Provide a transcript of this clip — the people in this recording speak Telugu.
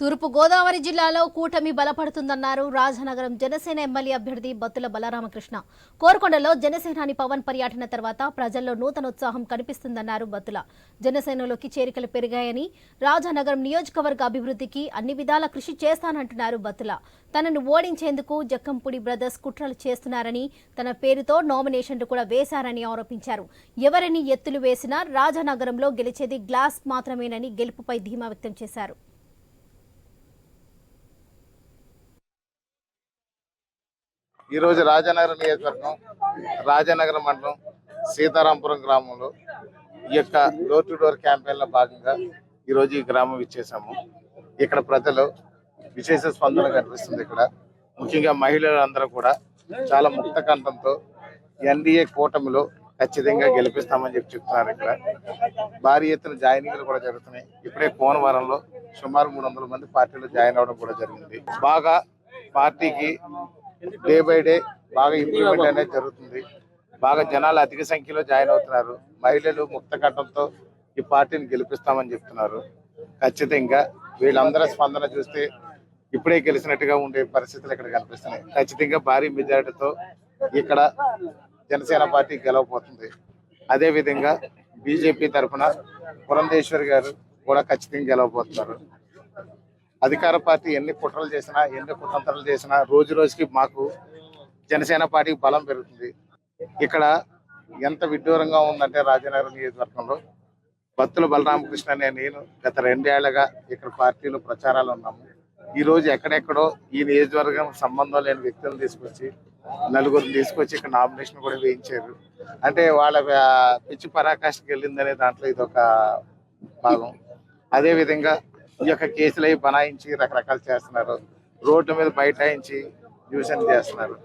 తూర్పు గోదావరి జిల్లాలో కూటమి బలపడుతుందన్నారు రాజనగరం జనసేన ఎమ్మెల్యే అభ్యర్థి బత్తుల బలరామకృష్ణ. కోరుకొండలో జనసేనాని పవన్ పర్యటన తర్వాత ప్రజల్లో నూతన ఉత్సాహం కనిపిస్తుందన్నారు బత్తుల. జనసేనలోకి చేరికలు పెరిగాయని రాజనగరం నియోజకవర్గ అభివృద్ధికి అన్ని విధాల కృషి చేస్తానంటున్నారు బత్తుల. తనను ఓడించేందుకు జక్కంపూడి బ్రదర్స్ కుట్రలు చేస్తున్నారని తన పేరుతో నామినేషన్లు కూడా వేశారని ఆరోపించారు. ఎవరిని ఎత్తులు వేసినా రాజనగరంలో గెలిచేది గ్లాస్ మాత్రమేనని గెలుపుపై ధీమా వ్యక్తం చేశారు. ఈ రోజు నియోజకవర్గం రాజానగరం మండలం సీతారాంపురం గ్రామంలో ఈ యొక్క డోర్ టు డోర్ క్యాంపెయిన్లో భాగంగా ఈ రోజు ఈ గ్రామం ఇచ్చేసాము ఇక్కడ ప్రజలు విశేష స్పందన కనిపిస్తుంది ఇక్కడ. ముఖ్యంగా మహిళలందరూ కూడా చాలా ముక్త కంఠంతో ఎన్డీఏ కూటమిలో ఖచ్చితంగా గెలిపిస్తామని చెప్పి చెప్తున్నారు ఇక్కడ. భారీ ఎత్తున జాయినింగ్లు కూడా జరుగుతున్నాయి. ఇప్పుడే కోనవరంలో సుమారు మూడు వందల మంది పార్టీలో జాయిన్ అవడం కూడా జరిగింది. బాగా పార్టీకి డే బై డే బాగా ఇంప్రూవ్మెంట్ అనేది జరుగుతుంది. బాగా జనాలు అధిక సంఖ్యలో జాయిన్ అవుతున్నారు. మహిళలు ముక్త కట్టంతో ఈ పార్టీని గెలిపిస్తామని చెప్తున్నారు. ఖచ్చితంగా వీళ్ళందరూ స్పందన చూస్తే ఇప్పుడే గెలిచినట్టుగా ఉండే పరిస్థితులు ఇక్కడ కనిపిస్తున్నాయి. ఖచ్చితంగా భారీ మెజారిటీతో ఇక్కడ జనసేన పార్టీ గెలవబోతుంది. అదే విధంగా బీజేపీ తరఫున పురంధేశ్వరి గారు కూడా ఖచ్చితంగా గెలవబోతున్నారు. అధికార పార్టీ ఎన్ని కుట్రలు చేసినా ఎన్ని కుతంత్రాలు చేసినా రోజు రోజుకి మాకు జనసేన పార్టీకి బలం పెరుగుతుంది. ఇక్కడ ఎంత విడ్డూరంగా ఉందంటే రాజనగరం నియోజకవర్గంలో బత్తుల బలరామకృష్ణ అనే నేను గత రెండేళ్ళుగా ఇక్కడ పార్టీలో ప్రచారాలు ఉన్నాము. ఈ రోజు ఎక్కడెక్కడో ఈ నియోజకవర్గం సంబంధం లేని వ్యక్తులను తీసుకొచ్చి నలుగురిని తీసుకొచ్చి ఇక్కడ నామినేషన్ కూడా వేయించారు. అంటే వాళ్ళ పిచ్చి పరాకాష్ఠకి వెళ్ళిందనే దాంట్లో ఇది ఒక భాగం. అదే విధంగా ఈ యొక్క కేసులు అవి బనాయించి రకరకాలు చేస్తున్నారు. రోడ్ల మీద బైఠాయించి న్యూసెన్స్ చేస్తున్నారు.